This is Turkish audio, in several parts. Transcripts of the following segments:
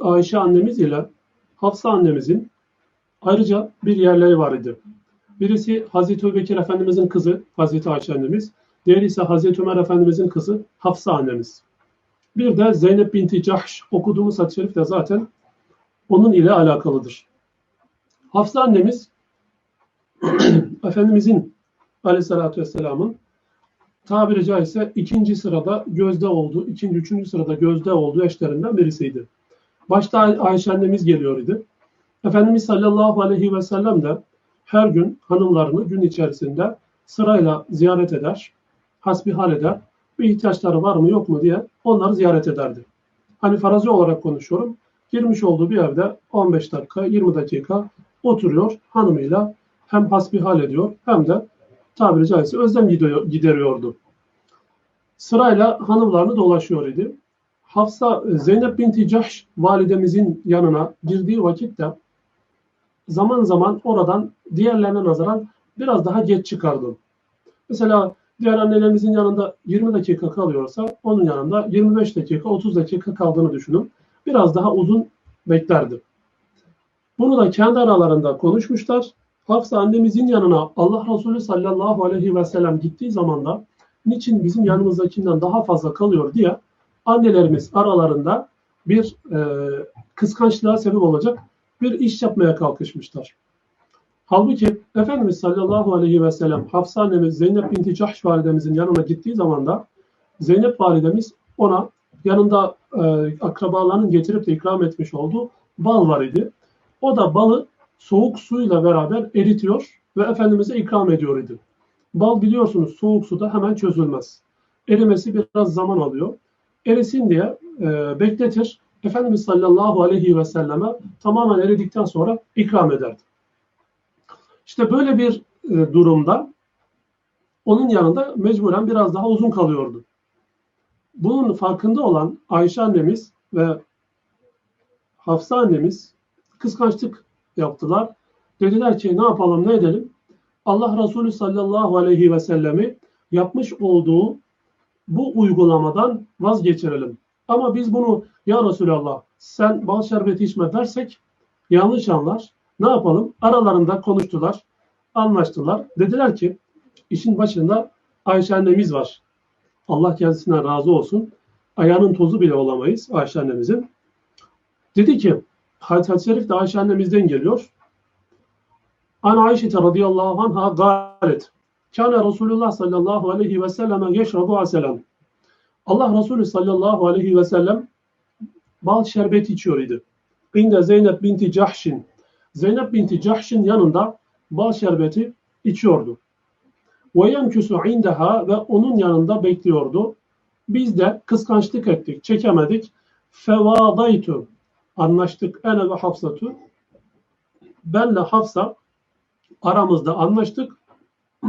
Ayşe annemiz ile Hafsa annemizin ayrıca bir yerleri var idi. Birisi Hazreti Ebubekir Efendimizin kızı Hazreti Ayşe annemiz, diğeri ise Hazreti Ömer Efendimizin kızı Hafsa annemiz. Bir de Zeynep binti Cahş okuduğumuz hadis-i şerif de zaten onun ile alakalıdır. Hafsa annemiz Efendimizin aleyhissalatü vesselamın tabiri caizse ikinci sırada gözde olduğu, ikinci, üçüncü sırada gözde olduğu eşlerinden birisiydi. Başta Ayşe annemiz geliyor idi. Efendimiz sallallahu aleyhi ve sellem de her gün hanımlarını gün içerisinde sırayla ziyaret eder, hasbihal eder, bir ihtiyaçları var mı yok mu diye onları ziyaret ederdi. Hani farazi olarak konuşuyorum. Girmiş olduğu bir evde 15 dakika, 20 dakika oturuyor hanımıyla hem hasbihal ediyor hem de tabiri caizse özlem gideriyordu. Sırayla hanımlarını dolaşıyor idi. Hafsa Zeynep binti Cahş validemizin yanına girdiği vakitte zaman zaman oradan diğerlerine nazaran biraz daha geç çıkardı. Mesela diğer annelerimizin yanında 20 dakika kalıyorsa onun yanında 25 dakika 30 dakika kaldığını düşünün. Biraz daha uzun beklerdi. Bunu da kendi aralarında konuşmuşlar. Hafsa annemizin yanına Allah Resulü sallallahu aleyhi ve sellem gittiği zaman da niçin bizim yanımızdakinden daha fazla kalıyor diye annelerimiz aralarında bir e, kıskançlığa sebep olacak bir iş yapmaya kalkışmışlar. Halbuki Efendimiz sallallahu aleyhi ve sellem Hafsa annemiz Zeynep binti Cahş validemizin yanına gittiği zaman da Zeynep validemiz ona yanında e, akrabalarının getirip de ikram etmiş olduğu bal var idi. O da balı soğuk suyla beraber eritiyor ve Efendimiz'e ikram ediyor idi. Bal biliyorsunuz soğuk suda hemen çözülmez. Erimesi biraz zaman alıyor. Erisin diye e, bekletir. Efendimiz sallallahu aleyhi ve selleme tamamen eridikten sonra ikram ederdi. İşte böyle bir e, durumda onun yanında mecburen biraz daha uzun kalıyordu. Bunun farkında olan Ayşe annemiz ve Hafsa annemiz kıskançlık yaptılar. Dediler ki ne yapalım ne edelim? Allah Resulü sallallahu aleyhi ve sellemi yapmış olduğu bu uygulamadan vazgeçirelim. Ama biz bunu ya Resulallah sen bal şerbeti içme dersek yanlış anlar. Ne yapalım? Aralarında konuştular, anlaştılar. Dediler ki işin başında Ayşe annemiz var. Allah kendisine razı olsun. Ayağının tozu bile olamayız Ayşe annemizin. Dedi ki hadis-i şerif de Ayşe annemizden geliyor. An Ayşe radıyallahu anha galet. Kâne Resulullah sallallahu aleyhi ve selleme yeşrabu aselen. Allah Resulü sallallahu aleyhi ve sellem bal şerbeti içiyor idi. İnde Zeynep binti Cahşin. Zeynep binti Cahşin yanında bal şerbeti içiyordu. Ve yemküsü indeha ve onun yanında bekliyordu. Biz de kıskançlık ettik, çekemedik. Fevadaytu. Anlaştık. Ene ve Hafsatu. Benle Hafsa aramızda anlaştık.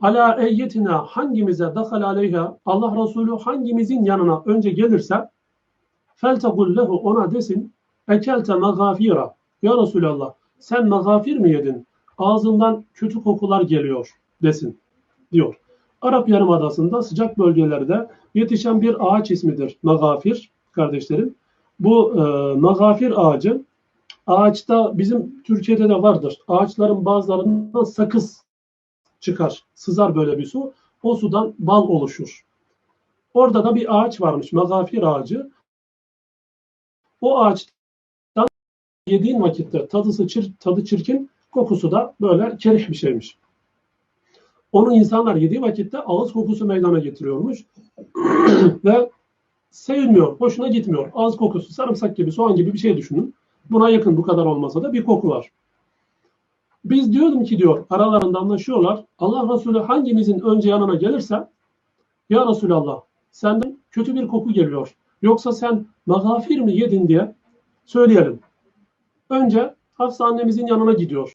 Ala eyyetina hangimize dakal aleyha Allah Resulü hangimizin yanına önce gelirse feltegul lehu ona desin ekelte megafira ya Resulallah sen megafir mi yedin? Ağzından kötü kokular geliyor desin diyor. Arap Yarımadası'nda sıcak bölgelerde yetişen bir ağaç ismidir megafir kardeşlerim. Bu e, megafir ağacı ağaçta bizim Türkiye'de de vardır. Ağaçların bazılarından sakız çıkar. Sızar böyle bir su. O sudan bal oluşur. Orada da bir ağaç varmış. Megafir ağacı. O ağaçtan yediğin vakitte tadısı çir, tadı çirkin, kokusu da böyle kerih bir şeymiş. Onu insanlar yediği vakitte ağız kokusu meydana getiriyormuş. Ve sevilmiyor, hoşuna gitmiyor. Ağız kokusu, sarımsak gibi, soğan gibi bir şey düşünün. Buna yakın bu kadar olmasa da bir koku var. Biz diyordum ki diyor aralarında anlaşıyorlar. Allah Resulü hangimizin önce yanına gelirse ya Resulallah senden kötü bir koku geliyor. Yoksa sen magafir mi yedin diye söyleyelim. Önce Hafsa annemizin yanına gidiyor.